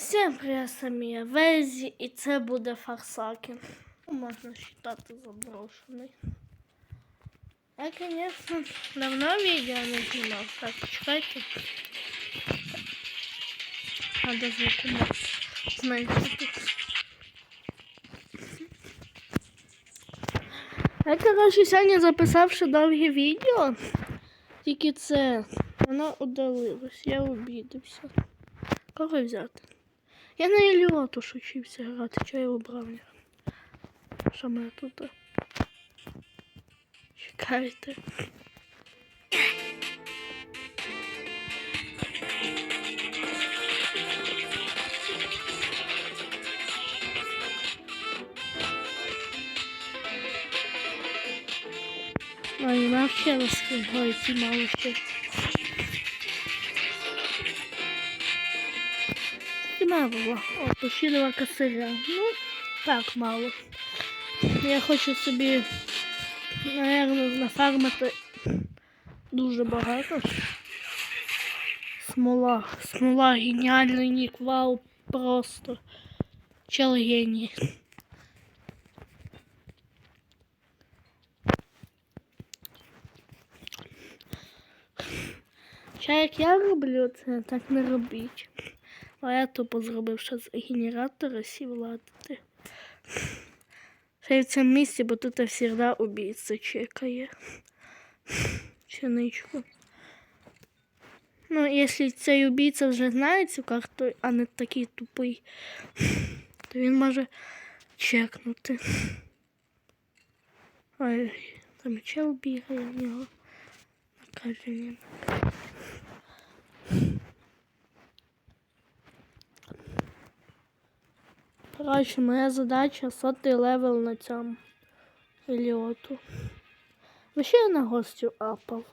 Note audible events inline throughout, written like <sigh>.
Всім привіт, самі я Везі, і це буде Фарсаки. Можна вважати заброшений. Я, звісно, давно відео не знімав. Так, чекайте. Надо звуку зменшити. Я, коротше, сьогодні записавши довге відео, тільки це, воно удалилось, я обідався. Кого взяти? Я на Еліоту ж учився грати, що я обрав. Що мене тут? Чекайте. Ой, вообще розкривається мало ще. Ціна була. О, поширила косаря. Ну, так мало. Я хочу собі, наверное, нафармити дуже багато. Смола. Смола геніальний нік. Вау, просто. Чел геній. Ще як я роблю це, так не робіть. А я тупо зробив ще з генератора сівладити. Ще й в цьому місці, бо тут завжди убійця чекає. Чиничку. Ну, якщо цей убійця вже знає цю карту, а не такий тупий, то він може чекнути. Ой, там чел бігає в нього. Накаження. Коротше, моя задача сотий левел на цьому Еліоту. Ну, ще я на гостю апав.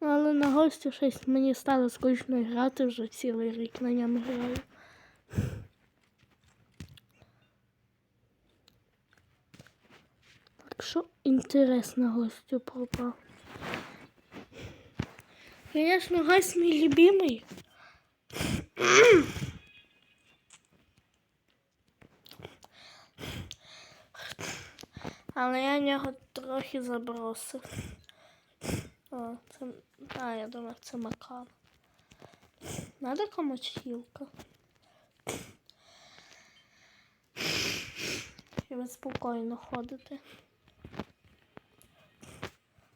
Ну, Але на гостю щось мені стало скучно грати вже цілий рік на ньому граю. Так що інтерес на гостю пропав. Звісно, гость мій любимий. Але я нього трохи забросив. О, це. А, я думав, це макан. Надо комусь. Щоб ви спокійно ходити.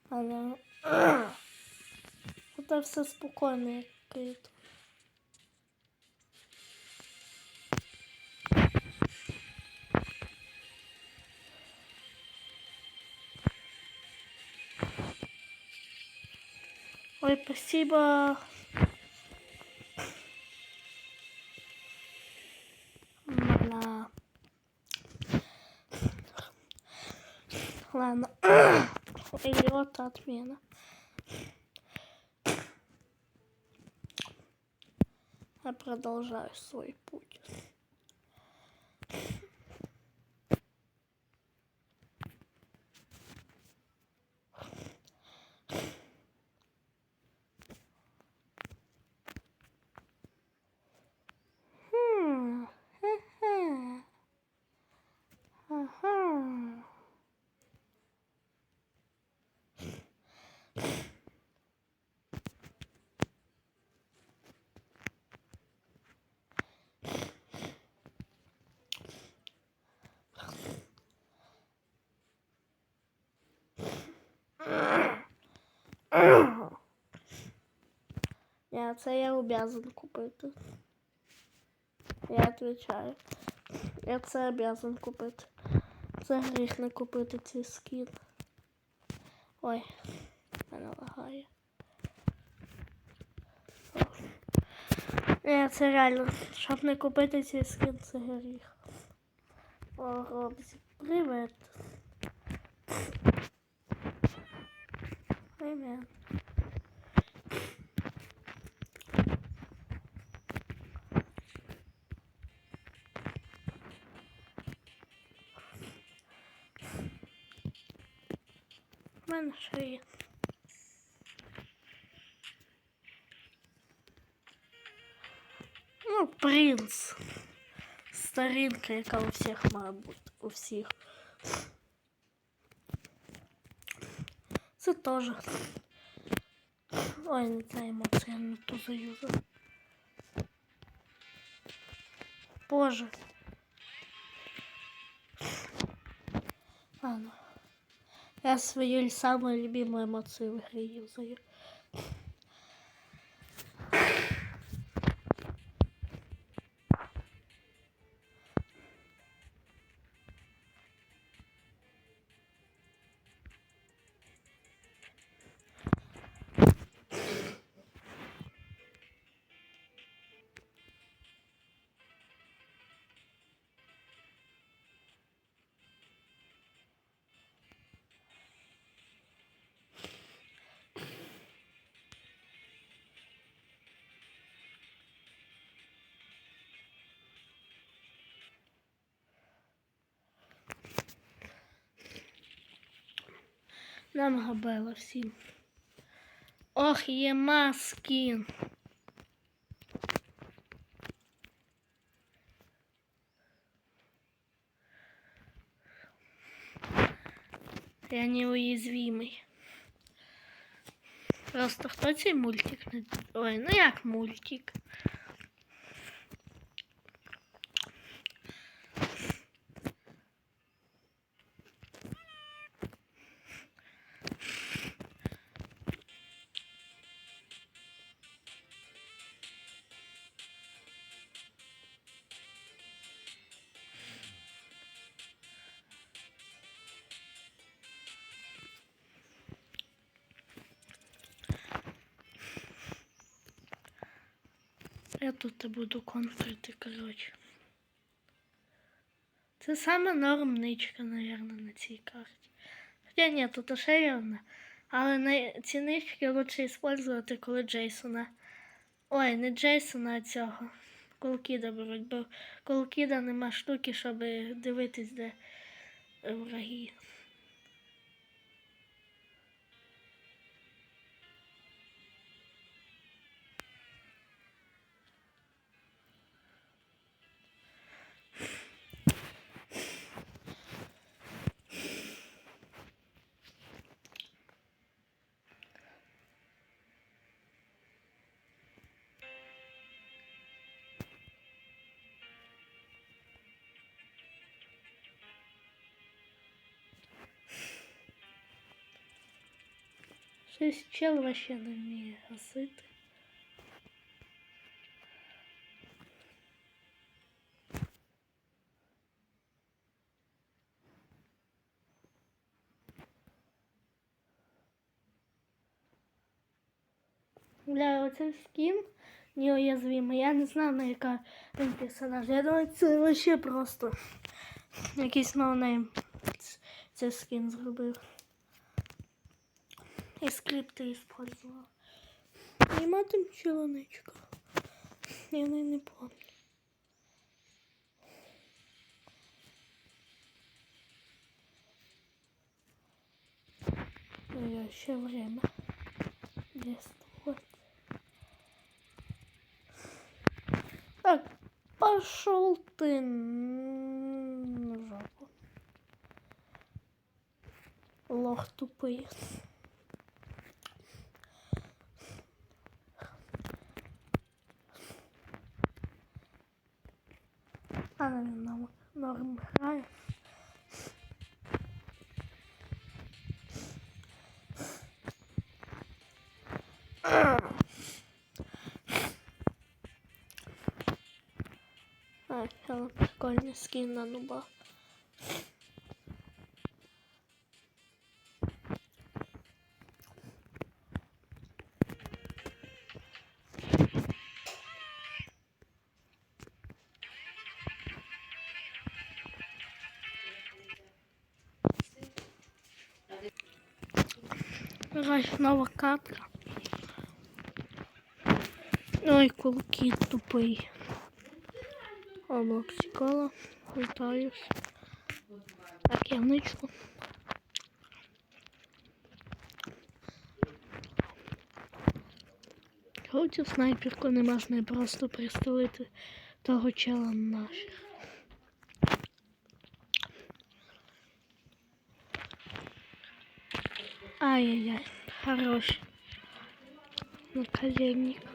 Але. <clears throat> Це все спокійно, як кит. Спасибо. Мала. Ладно. Идиота отмена. Я продолжаю свой путь. <clears throat> Я це я обязан купити. Я відповідаю. Я це обязан купити. Це гріх не купити цей скін. Ой, мене лагає. Я це реально, щоб не купити цей скін, це гріх. О, Робзі, привет. Привет. В мене. Ну, принц. Старинка, яка у всіх має. У всіх. Це теж. Ой, не ця емоція, не ту заюзав. Боже. Ладно. Я свою самую любимую эмоцию в игре юзаю. Нам габела всім. Ох, є маски. Я неуязвимий. Просто хто цей мультик? Ой, ну як мультик? Тут буду контрити, коротше. Це саме нормничка, наверное, на цій карті. Хоча ні, тут ще одна. Але на ці нички лучше использувати, коли Джейсона. Ой, не Джейсона, а цього. Колкіда беруть, бо колкіда нема штуки, щоб дивитись, де враги. Щось чел вообще не вміє гасити. Бля, оцей скін неуязвимий. Я не знаю, на яка персонаж. Я думаю, це вообще просто якийсь ноунейм. Це скін зробив. І скрипти использовал. Нема там челонечка. Я не, не помню. Я еще время. Действовать. Так, пошел ты на жопу. Лох тупый. Грає. А, прикольний скін на нуба. Нова катка. Ой, кулки тупий. О, Максикола. Вітаюсь. Так, я вничку. Хоча снайперку не можна просто пристрелити того чела наших. Ай-яй-яй, хорош. Наколенник.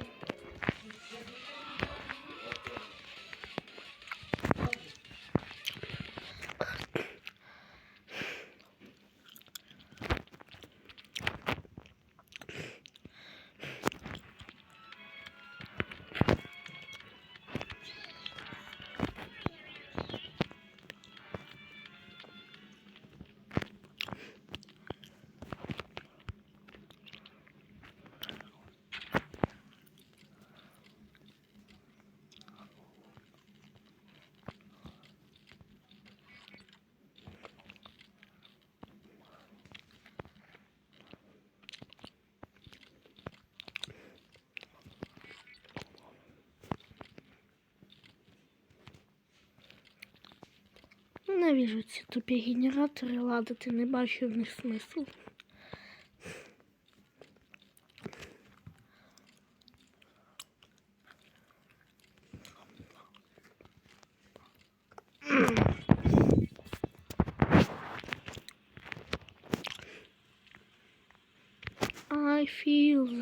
Ненавижу ці тупі генератори ладити, не бачу в них смислу. I feel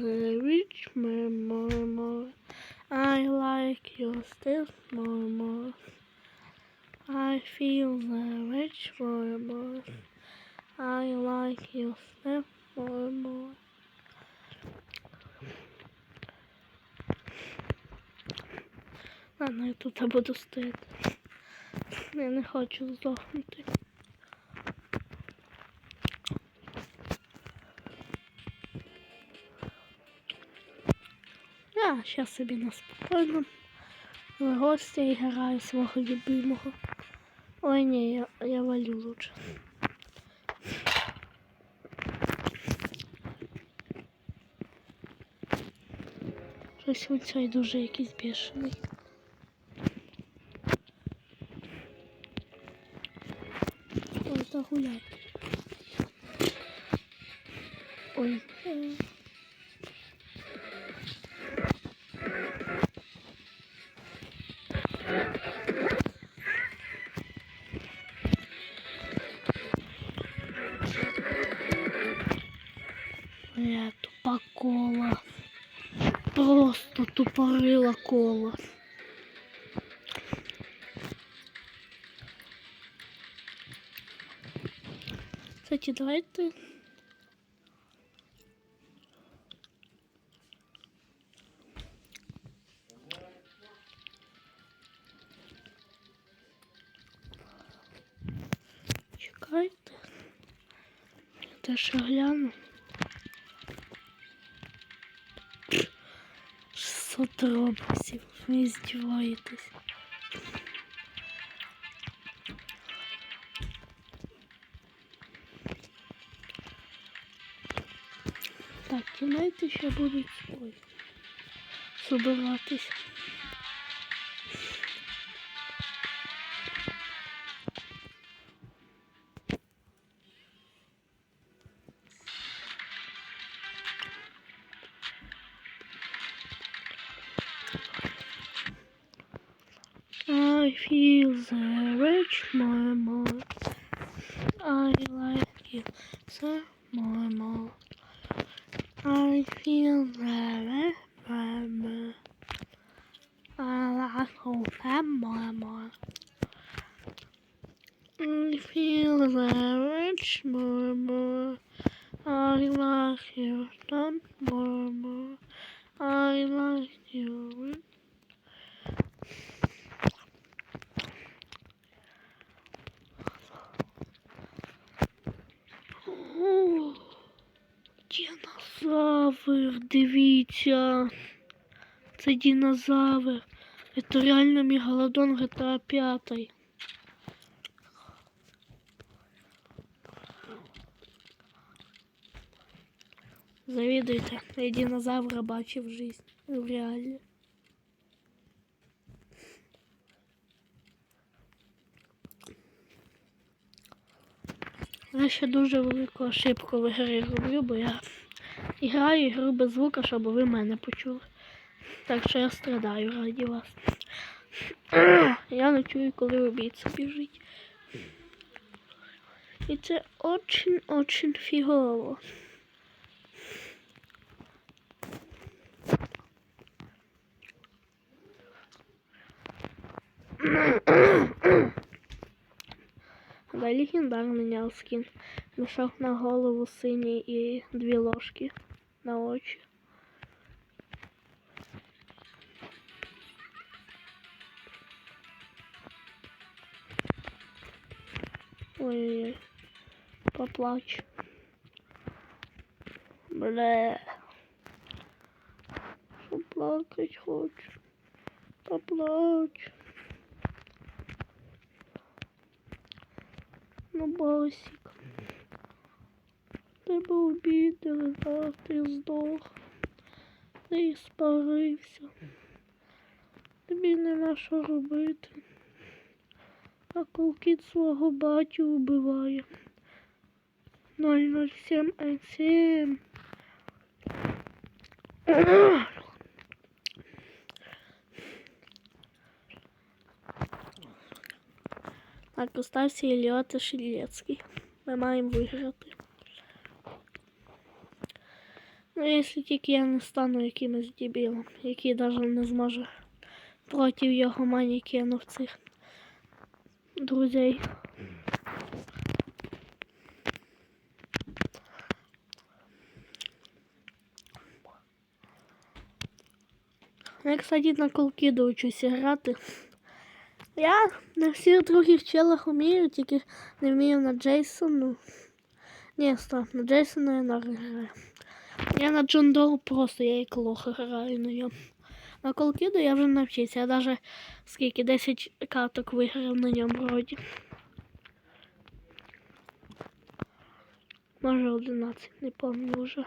Ладно, я тут буду стояти. Я не хочу здохнути. Я зараз собі на спокійно в гості і граю свого любимого. Ой, ні, я, я валю лучше. Щось він цей дуже якийсь бешений. Ой. Ой. Бля, тупа кола. Просто тупорила кола. Кстати, давайте. Чекайте. Я теж гляну. 600 робоксів. Ви здіваєтесь. Кімнати ще будуть ой, собиратись. I feel the rich more Like you and more. I like you. Динозавр, дивіться. Це динозавр. Це реально мегалодон GTA 5. Завідуйте, я динозавра бачив житті, в реалі. Я ще дуже велику ошибку в ігрі роблю, бо я граю ігру без звука, щоб ви мене почули. Так що я страдаю раді вас. <clears throat> Я не чую, коли обід біжить. І це очень-очень фігово. <coughs> Да, легендарний няускін. Мішок на голову синій і дві ложки на очі. Ой-ой-ой. Поплач. Бля. Що плакать хочу. Поплач. Ну, Басик. Тебе обідали, да, ти здох. Ти спарився. Тобі не на що робити. А колкіт свого батю вбиває. 007 М7. Так, остався Іліота Шилецький. Ми маємо виграти. Ну, якщо тільки я не стану якимось дебілом, який навіть не зможе проти його манікенів цих друзей. Я, кстати, на колкіду учуся грати. Я на всіх других челах вмію, тільки не вмію на Джейсону. Ні, стоп, на Джейсона я не граю. Я на Джон Доу просто, я як лох граю на ньому. На колкіду я вже навчився. Я навіть скільки 10 каток виграв на ньому вроді. Може 11, не пам'ятаю вже.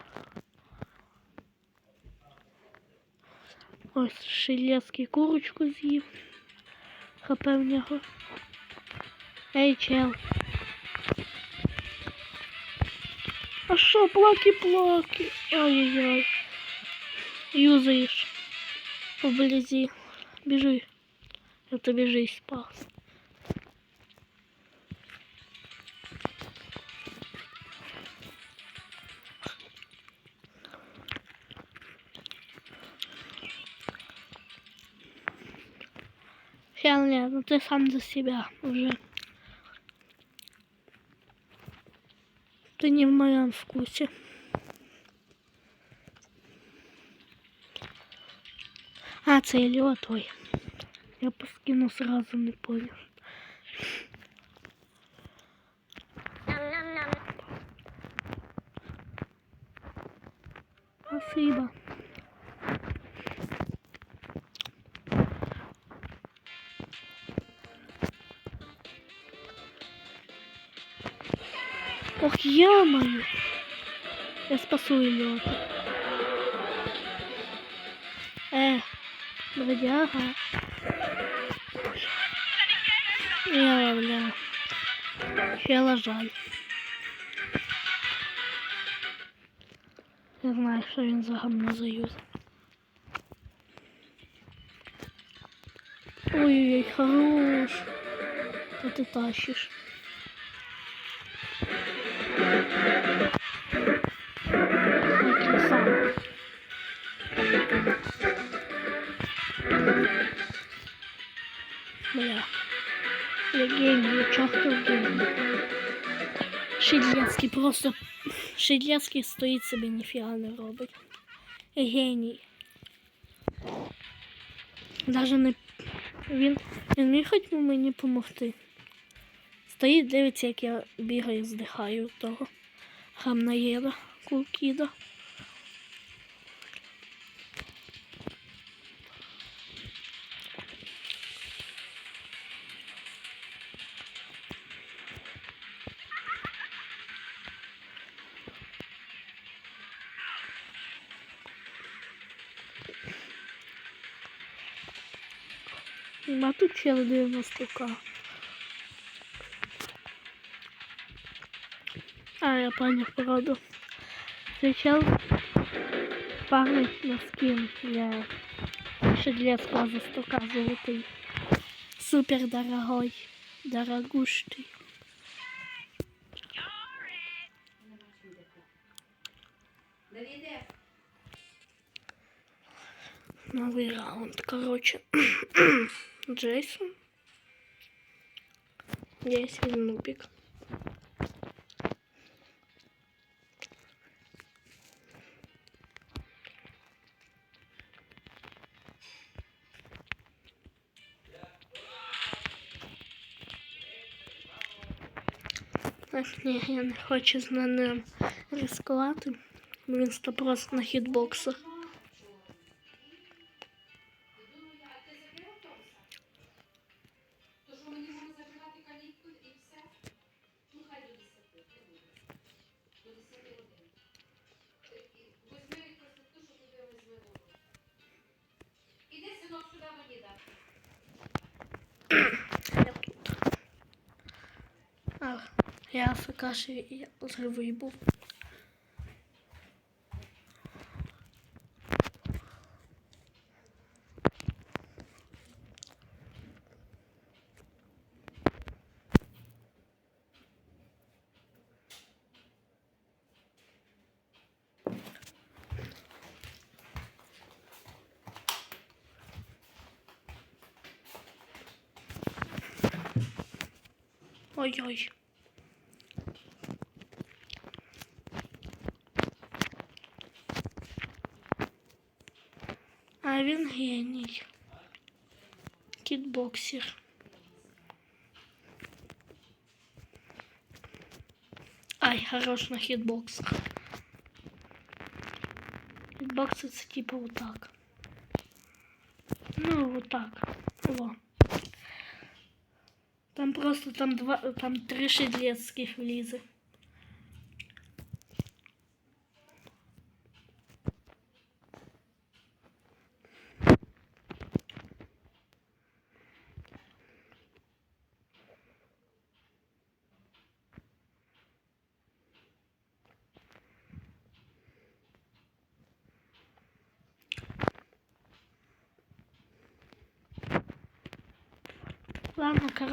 Ось Шилецький курочку з'їв. ХП в нього. Ей, чел. А що, плаки-плаки? Ай-яй-яй. Юзаєш. Поблизі. Біжи. Я тобі жизнь спас. Херня, ну ты сам за себя уже. Ты не в моем вкусе. А, це Іліо той. Я по скину сразу не понял. Я спасу ее. Э, бродяга. Я бля. Чела жаль. Я знаю, що він за гамно заюз. Ой-ой-ой, хорош. Та ти тащиш. Я чертов гений. Шидлецький просто. Шидлецький стоїть собі ніфіга не робить. Геній. Даже не. Він. Він міг хоч мені допомогти. Стоїть, дивиться, як я бігаю, здихаю того. Гамнаєда, кулкіда. А тут чел 90к. А, я понял, правда. Встречал парня на скин. Я шедлец за 100к золотый. Супер дорогой. Дорогущий. Новый раунд, короче. <clears throat> Джейсон. Здесь нубик. Так, ні, я не хочу з ним ризикувати. бо Він 100% на хітбоксах. Фекаші я був. Ой-ой. А він геній. Кітбоксер. Ай, хорош на хітбоксах. Хітбокси це типа вот так. Ну, вот так. Во. Там просто там два, там три шедлецких влізе.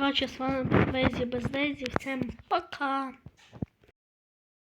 Короче, с вами Дейзи без Дейзи. Всем пока.